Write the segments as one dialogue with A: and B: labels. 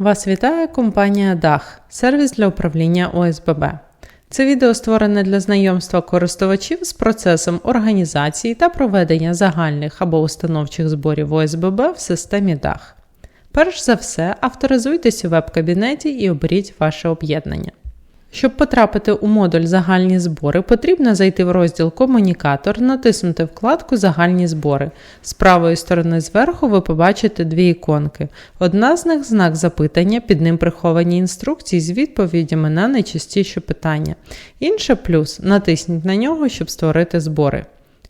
A: Вас вітає компанія DAH – сервіс для управління ОСББ. Це відео створене для знайомства користувачів з процесом організації та проведення загальних або установчих зборів ОСББ в системі DAH. Перш за все, авторизуйтесь у веб-кабінеті і оберіть ваше об'єднання. Щоб потрапити у модуль Загальні збори, потрібно зайти в розділ Комунікатор, натиснути вкладку Загальні збори. З правої сторони зверху ви побачите дві іконки. Одна з них знак запитання, під ним приховані інструкції з відповідями на найчастіші питання. Інша плюс натисніть на нього, щоб створити збори.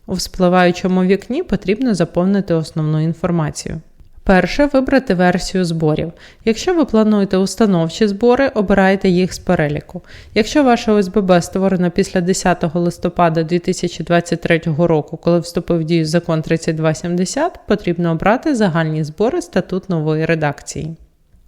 A: У вспливаючому вікні потрібно заповнити основну інформацію. Перше вибрати версію зборів. Якщо ви плануєте установчі збори, обирайте їх з переліку. Якщо ваша ОСББ створена після 10 листопада 2023 року, коли вступив в дію закон 3270, потрібно обрати загальні збори статут нової редакції.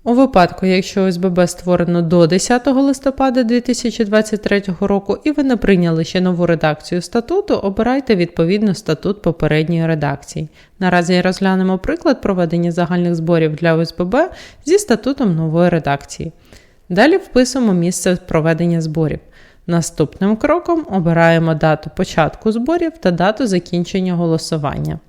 A: У випадку, якщо ОСББ створено до 10 листопада 2023 року і ви не прийняли ще нову редакцію статуту, обирайте відповідно статут попередньої редакції. Наразі розглянемо приклад проведення загальних зборів для ОСББ зі статутом нової редакції. Далі вписуємо місце проведення зборів. Наступним кроком обираємо дату початку зборів та дату закінчення голосування.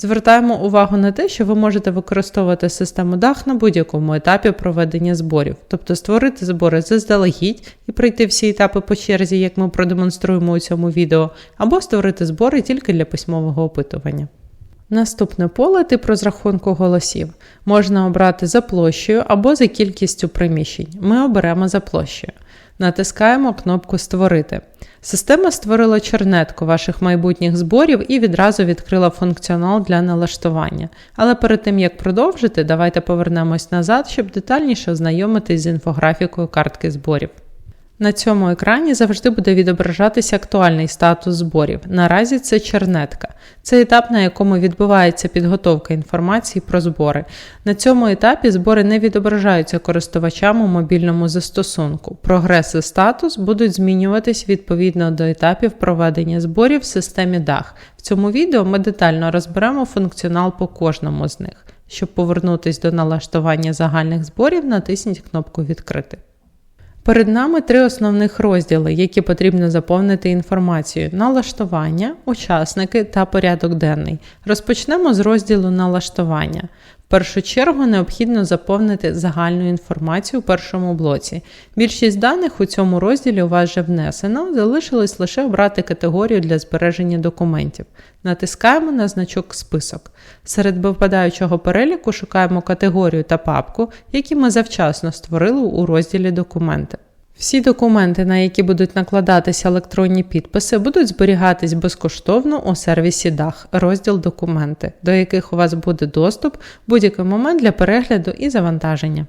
A: Звертаємо увагу на те, що ви можете використовувати систему DAH на будь-якому етапі проведення зборів, тобто створити збори заздалегідь і пройти всі етапи по черзі, як ми продемонструємо у цьому відео, або створити збори тільки для письмового опитування. Наступне поле тип розрахунку голосів. Можна обрати за площею або за кількістю приміщень. Ми оберемо за площею. Натискаємо кнопку Створити. Система створила чернетку ваших майбутніх зборів і відразу відкрила функціонал для налаштування. Але перед тим як продовжити, давайте повернемось назад, щоб детальніше ознайомитись з інфографікою картки зборів. На цьому екрані завжди буде відображатися актуальний статус зборів. Наразі це чернетка. Це етап, на якому відбувається підготовка інформації про збори. На цьому етапі збори не відображаються користувачам у мобільному застосунку. Прогрес і статус будуть змінюватись відповідно до етапів проведення зборів в системі DAH. В цьому відео ми детально розберемо функціонал по кожному з них. Щоб повернутися до налаштування загальних зборів, натисніть кнопку Відкрити. Перед нами три основних розділи, які потрібно заповнити інформацією: налаштування, учасники та порядок денний. Розпочнемо з розділу налаштування. Першу чергу необхідно заповнити загальну інформацію у першому блоці. Більшість даних у цьому розділі у вас вже внесено, залишилось лише обрати категорію для збереження документів. Натискаємо на значок Список. Серед випадаючого переліку шукаємо категорію та папку, які ми завчасно створили у розділі Документи. Всі документи, на які будуть накладатися електронні підписи, будуть зберігатись безкоштовно у сервісі DAH, розділ Документи, до яких у вас буде доступ в будь-який момент для перегляду і завантаження.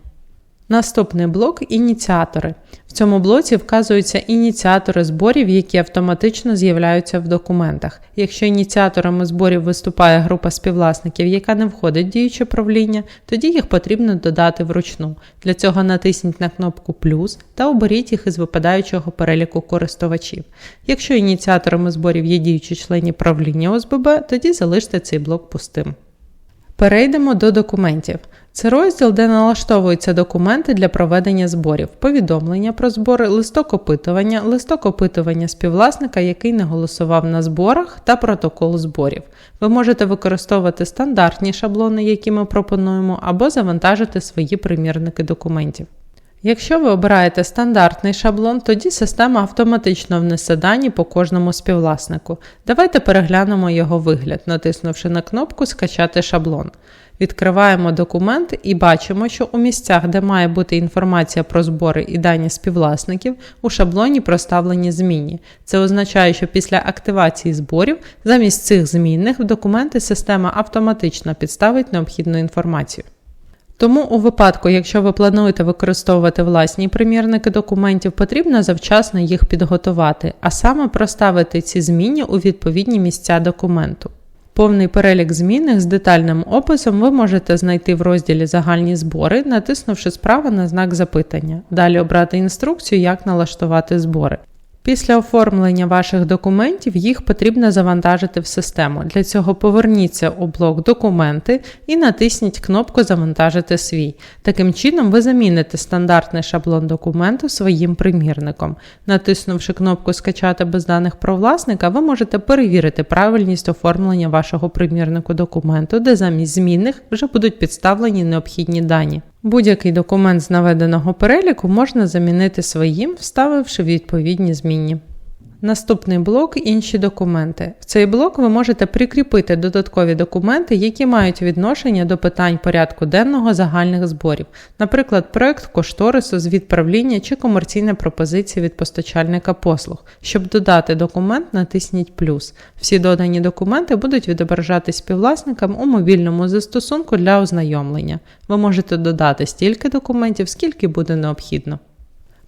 A: Наступний блок ініціатори. В цьому блоці вказуються ініціатори зборів, які автоматично з'являються в документах. Якщо ініціаторами зборів виступає група співвласників, яка не входить в діюче правління, тоді їх потрібно додати вручну. Для цього натисніть на кнопку плюс та оберіть їх із випадаючого переліку користувачів. Якщо ініціаторами зборів є діючі члені правління ОСББ, тоді залиште цей блок пустим. Перейдемо до документів. Це розділ, де налаштовуються документи для проведення зборів, повідомлення про збори, листок опитування, листок опитування співвласника, який не голосував на зборах, та протокол зборів. Ви можете використовувати стандартні шаблони, які ми пропонуємо, або завантажити свої примірники документів. Якщо ви обираєте стандартний шаблон, тоді система автоматично внесе дані по кожному співвласнику. Давайте переглянемо його вигляд, натиснувши на кнопку Скачати шаблон. Відкриваємо документ і бачимо, що у місцях, де має бути інформація про збори і дані співвласників, у шаблоні проставлені змінні. Це означає, що після активації зборів замість цих змінних в документи система автоматично підставить необхідну інформацію. Тому у випадку, якщо ви плануєте використовувати власні примірники документів, потрібно завчасно їх підготувати, а саме проставити ці зміни у відповідні місця документу. Повний перелік змінних з детальним описом ви можете знайти в розділі Загальні збори, натиснувши справа на знак запитання. Далі обрати інструкцію, як налаштувати збори. Після оформлення ваших документів їх потрібно завантажити в систему. Для цього поверніться у блок Документи і натисніть кнопку Завантажити свій. Таким чином, ви заміните стандартний шаблон документу своїм примірником. Натиснувши кнопку Скачати без даних про власника, ви можете перевірити правильність оформлення вашого примірнику документу, де замість змінних вже будуть підставлені необхідні дані. Будь-який документ з наведеного переліку можна замінити своїм, вставивши відповідні змінні. Наступний блок інші документи. В цей блок ви можете прикріпити додаткові документи, які мають відношення до питань порядку денного загальних зборів, наприклад, проект кошторису з відправління чи комерційна пропозиція від постачальника послуг. Щоб додати документ, натисніть плюс. Всі додані документи будуть відображатись співвласникам у мобільному застосунку для ознайомлення. Ви можете додати стільки документів, скільки буде необхідно.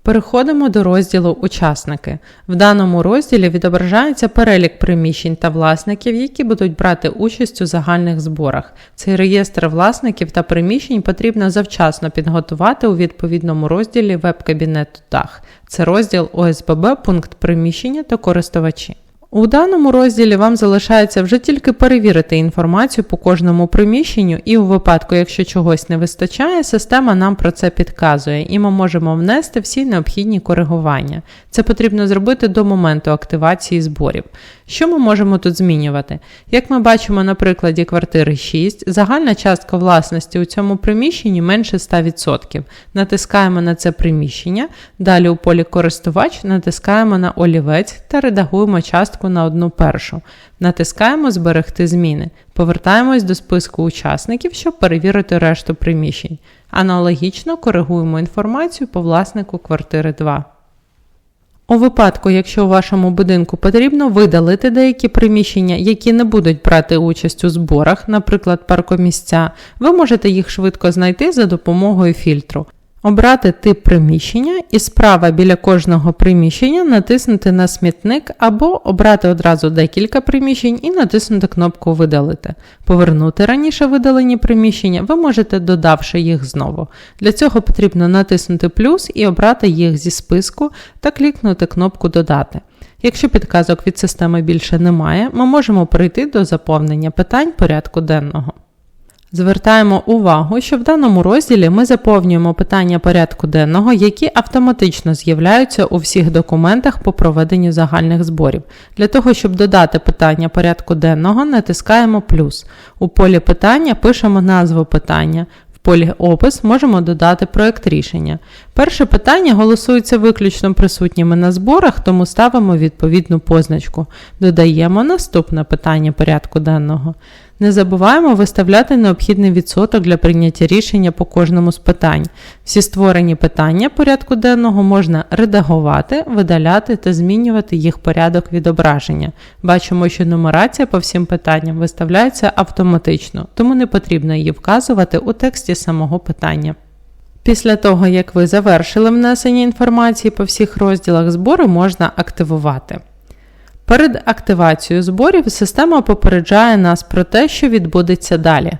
A: Переходимо до розділу Учасники. В даному розділі відображається перелік приміщень та власників, які будуть брати участь у загальних зборах. Цей реєстр власників та приміщень потрібно завчасно підготувати у відповідному розділі веб-кабінету ДАХ. Це розділ ОСББ, пункт приміщення та користувачі. У даному розділі вам залишається вже тільки перевірити інформацію по кожному приміщенню, і у випадку, якщо чогось не вистачає, система нам про це підказує, і ми можемо внести всі необхідні коригування. Це потрібно зробити до моменту активації зборів. Що ми можемо тут змінювати? Як ми бачимо на прикладі квартири 6, загальна частка власності у цьому приміщенні менше 100%. Натискаємо на це приміщення, далі у полі користувач натискаємо на олівець та редагуємо частку на одну першу. Натискаємо Зберегти зміни. Повертаємось до списку учасників, щоб перевірити решту приміщень. Аналогічно коригуємо інформацію по власнику квартири 2. У випадку, якщо у вашому будинку потрібно видалити деякі приміщення, які не будуть брати участь у зборах, наприклад, паркомісця, ви можете їх швидко знайти за допомогою фільтру. Обрати тип приміщення і справа біля кожного приміщення натиснути на смітник або обрати одразу декілька приміщень і натиснути кнопку Видалити. Повернути раніше видалені приміщення ви можете додавши їх знову. Для цього потрібно натиснути плюс і обрати їх зі списку та клікнути кнопку Додати. Якщо підказок від системи більше немає, ми можемо перейти до заповнення питань порядку денного. Звертаємо увагу, що в даному розділі ми заповнюємо питання порядку денного, які автоматично з'являються у всіх документах по проведенню загальних зборів. Для того, щоб додати питання порядку денного, натискаємо плюс. У полі питання пишемо назву питання. В полі опис можемо додати проект рішення. Перше питання голосується виключно присутніми на зборах, тому ставимо відповідну позначку. Додаємо наступне питання порядку денного. Не забуваємо виставляти необхідний відсоток для прийняття рішення по кожному з питань. Всі створені питання порядку денного можна редагувати, видаляти та змінювати їх порядок відображення. Бачимо, що нумерація по всім питанням виставляється автоматично, тому не потрібно її вказувати у тексті самого питання. Після того, як ви завершили внесення інформації по всіх розділах збору, можна активувати. Перед активацією зборів система попереджає нас про те, що відбудеться далі.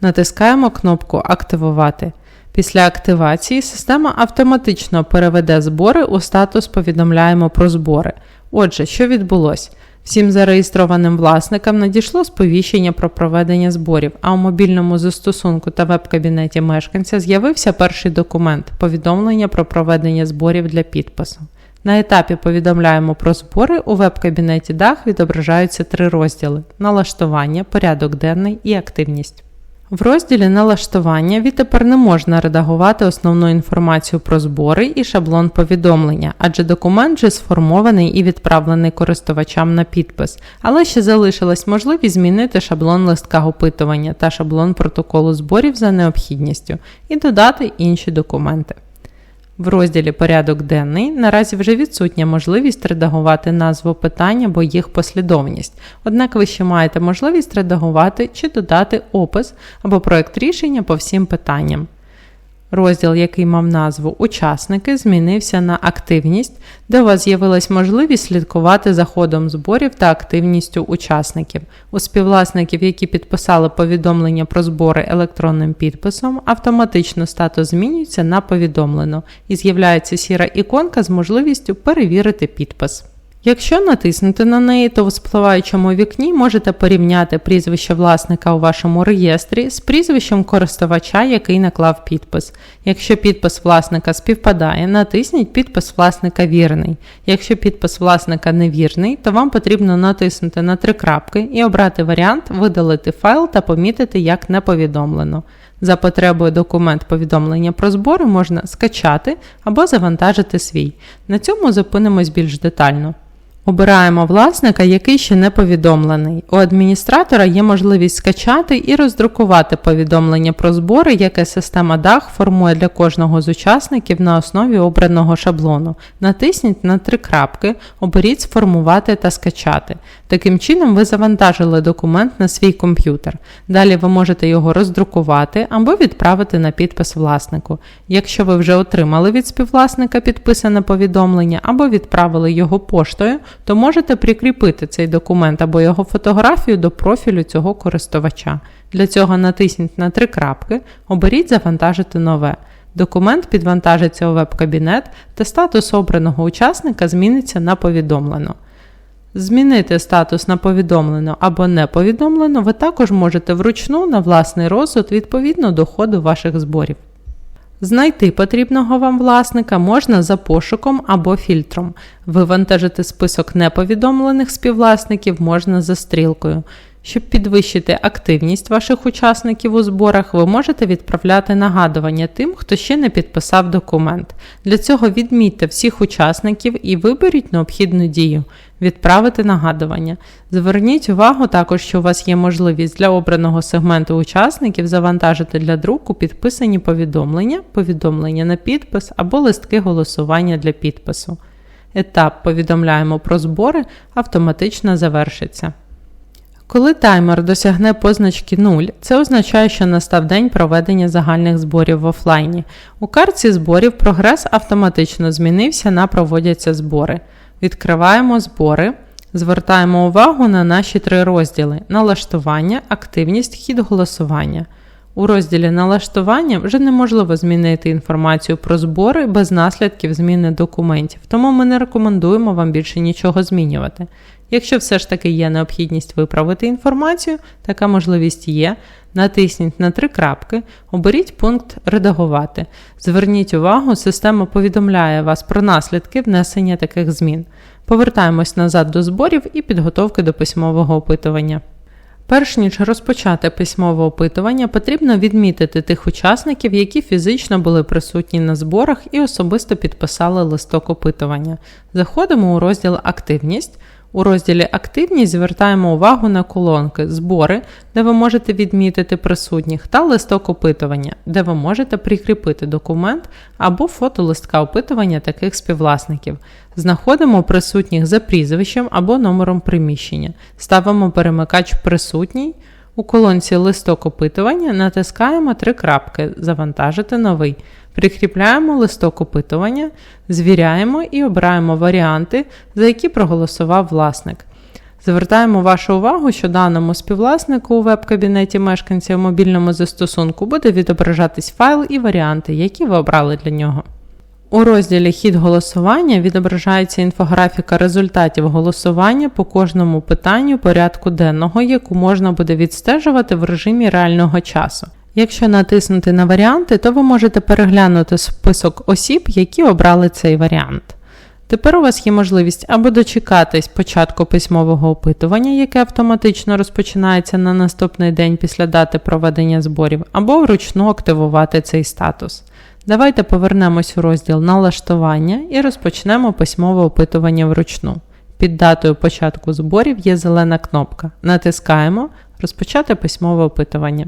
A: Натискаємо кнопку Активувати. Після активації система автоматично переведе збори у статус Повідомляємо про збори. Отже, що відбулося? Всім зареєстрованим власникам надійшло сповіщення про проведення зборів, а у мобільному застосунку та веб-кабінеті мешканця з'явився перший документ повідомлення про проведення зборів для підпису. На етапі повідомляємо про збори у веб-кабінеті DAG відображаються три розділи: налаштування, порядок денний і активність. В розділі налаштування відтепер не можна редагувати основну інформацію про збори і шаблон повідомлення, адже документ вже сформований і відправлений користувачам на підпис, але ще залишилась можливість змінити шаблон листка опитування та шаблон протоколу зборів за необхідністю і додати інші документи. В розділі Порядок денний наразі вже відсутня можливість редагувати назву питання або їх послідовність, однак ви ще маєте можливість редагувати чи додати опис або проект рішення по всім питанням. Розділ, який мав назву Учасники, змінився на активність, де у вас з'явилась можливість слідкувати за ходом зборів та активністю учасників. У співвласників, які підписали повідомлення про збори електронним підписом, автоматично статус змінюється на повідомлено і з'являється сіра іконка з можливістю перевірити підпис. Якщо натиснути на неї, то в спливаючому вікні можете порівняти прізвище власника у вашому реєстрі з прізвищем користувача, який наклав підпис. Якщо підпис власника співпадає, натисніть підпис власника вірний. Якщо підпис власника невірний, то вам потрібно натиснути на три крапки і обрати варіант Видалити файл та помітити як не повідомлено. За потребою документ повідомлення про збори можна скачати або завантажити свій. На цьому зупинимось більш детально. Обираємо власника, який ще не повідомлений. У адміністратора є можливість скачати і роздрукувати повідомлення про збори, яке система DAG формує для кожного з учасників на основі обраного шаблону. Натисніть на три крапки, оберіть Сформувати та скачати. Таким чином, ви завантажили документ на свій комп'ютер. Далі ви можете його роздрукувати або відправити на підпис власнику. Якщо ви вже отримали від співвласника підписане повідомлення або відправили його поштою, то можете прикріпити цей документ або його фотографію до профілю цього користувача. Для цього натисніть на три крапки, оберіть Завантажити нове. Документ підвантажиться у веб-кабінет та статус обраного учасника зміниться на повідомлено. Змінити статус на повідомлено або не повідомлено ви також можете вручну на власний розсуд відповідно до ходу ваших зборів. Знайти потрібного вам власника можна за пошуком або фільтром. Вивантажити список неповідомлених співвласників можна за стрілкою. Щоб підвищити активність ваших учасників у зборах, ви можете відправляти нагадування тим, хто ще не підписав документ. Для цього відмітьте всіх учасників і виберіть необхідну дію відправити нагадування. Зверніть увагу також, що у вас є можливість для обраного сегменту учасників завантажити для друку підписані повідомлення, повідомлення на підпис або листки голосування для підпису. Етап повідомляємо про збори автоматично завершиться. Коли таймер досягне позначки 0, це означає, що настав день проведення загальних зборів в офлайні. У картці зборів прогрес автоматично змінився на проводяться збори. Відкриваємо збори, звертаємо увагу на наші три розділи: налаштування, активність, хід голосування. У розділі налаштування вже неможливо змінити інформацію про збори без наслідків зміни документів, тому ми не рекомендуємо вам більше нічого змінювати. Якщо все ж таки є необхідність виправити інформацію, така можливість є. Натисніть на три крапки, оберіть пункт Редагувати. Зверніть увагу, система повідомляє вас про наслідки внесення таких змін. Повертаємось назад до зборів і підготовки до письмового опитування. Перш ніж розпочати письмове опитування, потрібно відмітити тих учасників, які фізично були присутні на зборах і особисто підписали листок опитування. Заходимо у розділ Активність. У розділі Активність звертаємо увагу на колонки Збори, де ви можете відмітити присутніх, та листок опитування, де ви можете прикріпити документ або фото листка опитування таких співвласників. Знаходимо присутніх за прізвищем або номером приміщення. Ставимо перемикач Присутній. У колонці листок опитування натискаємо три крапки Завантажити новий. Прикріпляємо листок опитування, звіряємо і обираємо варіанти, за які проголосував власник. Звертаємо вашу увагу, що даному співвласнику у веб-кабінеті мешканця у мобільному застосунку буде відображатись файл і варіанти, які ви обрали для нього. У розділі Хід голосування відображається інфографіка результатів голосування по кожному питанню порядку денного, яку можна буде відстежувати в режимі реального часу. Якщо натиснути на варіанти, то ви можете переглянути список осіб, які обрали цей варіант. Тепер у вас є можливість або дочекатись початку письмового опитування, яке автоматично розпочинається на наступний день після дати проведення зборів, або вручну активувати цей статус. Давайте повернемось у розділ налаштування і розпочнемо письмове опитування вручну. Під датою початку зборів є зелена кнопка. Натискаємо Розпочати письмове опитування.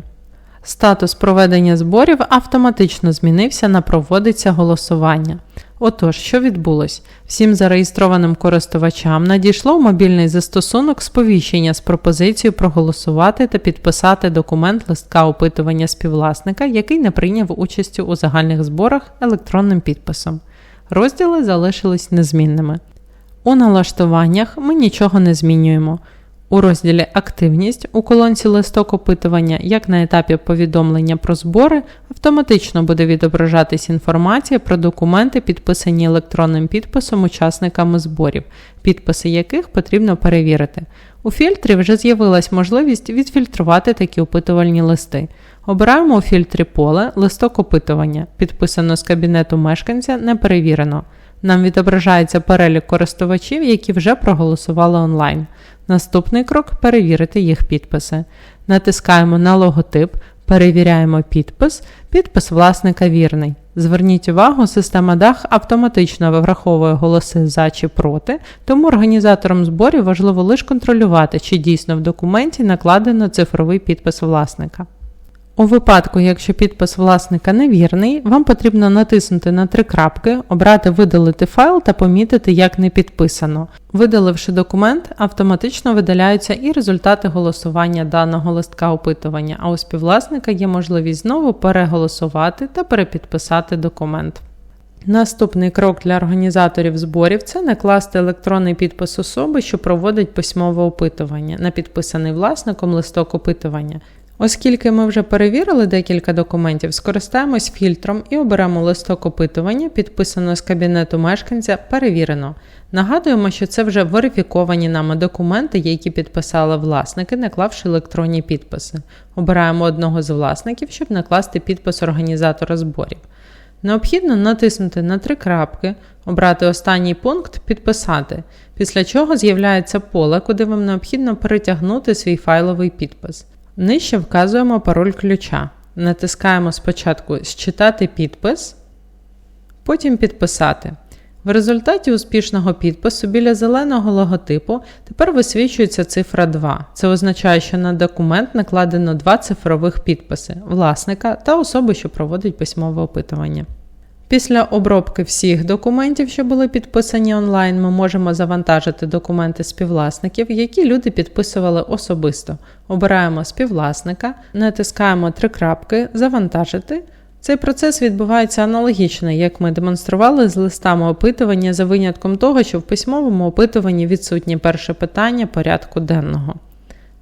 A: Статус проведення зборів автоматично змінився на проводиться голосування. Отож, що відбулось? Всім зареєстрованим користувачам надійшло в мобільний застосунок сповіщення з пропозицією проголосувати та підписати документ листка опитування співвласника, який не прийняв участі у загальних зборах електронним підписом. Розділи залишились незмінними. У налаштуваннях ми нічого не змінюємо. У розділі Активність у колонці листок опитування, як на етапі повідомлення про збори, автоматично буде відображатись інформація про документи, підписані електронним підписом учасниками зборів, підписи яких потрібно перевірити. У фільтрі вже з'явилась можливість відфільтрувати такі опитувальні листи. Обираємо у фільтрі поле листок опитування, підписано з кабінету мешканця, не перевірено. Нам відображається перелік користувачів, які вже проголосували онлайн. Наступний крок перевірити їх підписи. Натискаємо на логотип, перевіряємо підпис, підпис власника вірний. Зверніть увагу, система DAH автоматично враховує голоси за чи проти, тому організаторам зборів важливо лише контролювати, чи дійсно в документі накладено цифровий підпис власника. У випадку, якщо підпис власника невірний, вам потрібно натиснути на три крапки, обрати Видалити файл та помітити, як не підписано. Видаливши документ, автоматично видаляються і результати голосування даного листка опитування, а у співвласника є можливість знову переголосувати та перепідписати документ. Наступний крок для організаторів зборів це накласти електронний підпис особи, що проводить письмове опитування на підписаний власником листок опитування. Оскільки ми вже перевірили декілька документів, скористаємось фільтром і оберемо листок опитування, підписано з кабінету мешканця Перевірено. Нагадуємо, що це вже верифіковані нами документи, які підписали власники, наклавши електронні підписи. Обираємо одного з власників, щоб накласти підпис організатора зборів. Необхідно натиснути на три крапки, обрати останній пункт Підписати, після чого з'являється поле, куди вам необхідно перетягнути свій файловий підпис. Нижче вказуємо пароль ключа. Натискаємо спочатку Считати підпис, потім Підписати. В результаті успішного підпису біля зеленого логотипу тепер висвічується цифра 2. Це означає, що на документ накладено два цифрових підписи власника та особи, що проводить письмове опитування. Після обробки всіх документів, що були підписані онлайн, ми можемо завантажити документи співвласників, які люди підписували особисто. Обираємо співвласника, натискаємо три крапки Завантажити. Цей процес відбувається аналогічно, як ми демонстрували з листами опитування за винятком того, що в письмовому опитуванні відсутнє перше питання порядку денного.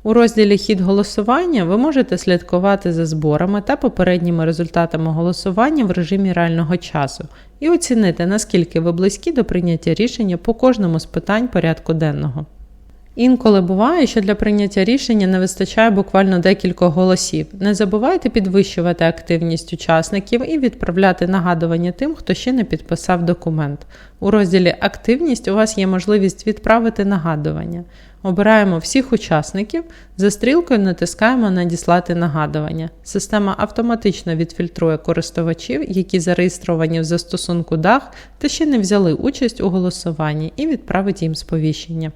A: У розділі Хід голосування ви можете слідкувати за зборами та попередніми результатами голосування в режимі реального часу і оцінити, наскільки ви близькі до прийняття рішення по кожному з питань порядку денного. Інколи буває, що для прийняття рішення не вистачає буквально декількох голосів. Не забувайте підвищувати активність учасників і відправляти нагадування тим, хто ще не підписав документ. У розділі Активність у вас є можливість відправити нагадування. Обираємо всіх учасників, за стрілкою натискаємо Надіслати нагадування. Система автоматично відфільтрує користувачів, які зареєстровані в застосунку DAG та ще не взяли участь у голосуванні, і відправить їм сповіщення.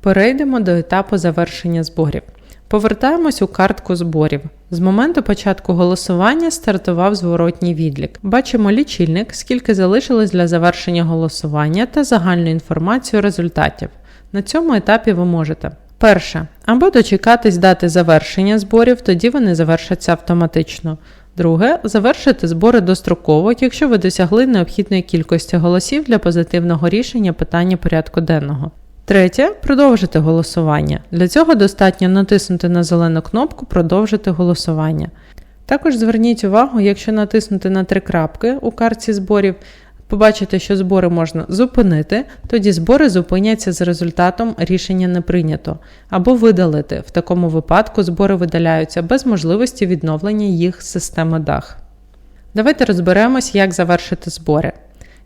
A: Перейдемо до етапу завершення зборів. Повертаємось у картку зборів. З моменту початку голосування стартував зворотній відлік. Бачимо лічильник, скільки залишилось для завершення голосування та загальну інформацію результатів. На цьому етапі ви можете. Перше. Або дочекатись дати завершення зборів, тоді вони завершаться автоматично. Друге завершити збори достроково, якщо ви досягли необхідної кількості голосів для позитивного рішення питання порядку денного. Третє продовжити голосування. Для цього достатньо натиснути на зелену кнопку Продовжити голосування. Також зверніть увагу, якщо натиснути на три крапки у картці зборів, побачите, що збори можна зупинити, тоді збори зупиняться з результатом рішення не прийнято, або видалити. В такому випадку збори видаляються без можливості відновлення їх системи DAG. Давайте розберемось, як завершити збори.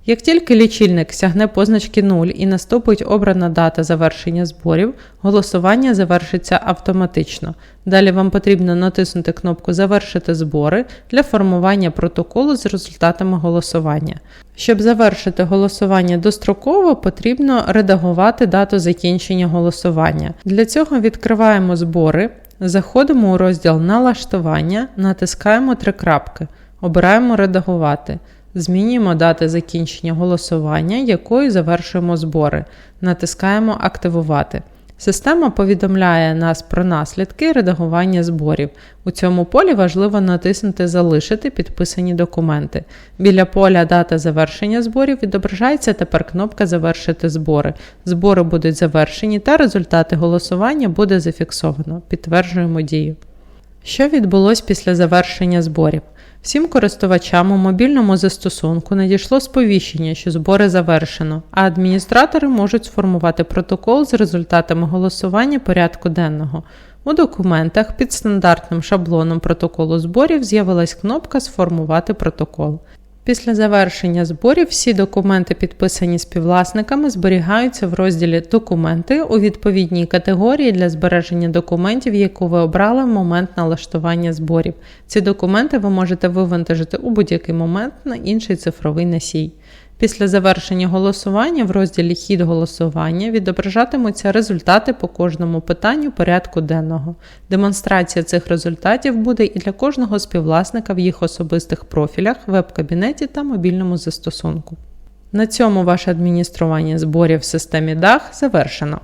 A: Як тільки лічильник сягне позначки 0 і наступить обрана дата завершення зборів, голосування завершиться автоматично. Далі вам потрібно натиснути кнопку Завершити збори для формування протоколу з результатами голосування. Щоб завершити голосування достроково, потрібно редагувати дату закінчення голосування. Для цього відкриваємо збори, заходимо у розділ Налаштування, натискаємо три крапки, обираємо Редагувати. Змінюємо дати закінчення голосування, якою завершуємо збори. Натискаємо Активувати. Система повідомляє нас про наслідки редагування зборів. У цьому полі важливо натиснути Залишити підписані документи. Біля поля Дата завершення зборів відображається тепер кнопка Завершити збори. Збори будуть завершені та результати голосування буде зафіксовано. Підтверджуємо дію. Що відбулось після завершення зборів? Всім користувачам у мобільному застосунку надійшло сповіщення, що збори завершено, а адміністратори можуть сформувати протокол з результатами голосування порядку денного. У документах під стандартним шаблоном протоколу зборів з'явилась кнопка Сформувати протокол. Після завершення зборів всі документи, підписані співвласниками, зберігаються в розділі Документи у відповідній категорії для збереження документів, яку ви обрали в момент налаштування зборів. Ці документи ви можете вивантажити у будь-який момент на інший цифровий носій. Після завершення голосування в розділі Хід голосування відображатимуться результати по кожному питанню порядку денного. Демонстрація цих результатів буде і для кожного співвласника в їх особистих профілях, веб-кабінеті та мобільному застосунку. На цьому ваше адміністрування зборів в системі DAG завершено.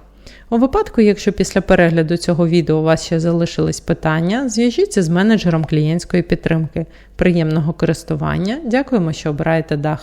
A: У випадку, якщо після перегляду цього відео у вас ще залишились питання, зв'яжіться з менеджером клієнтської підтримки. Приємного користування. Дякуємо, що обираєте DAG.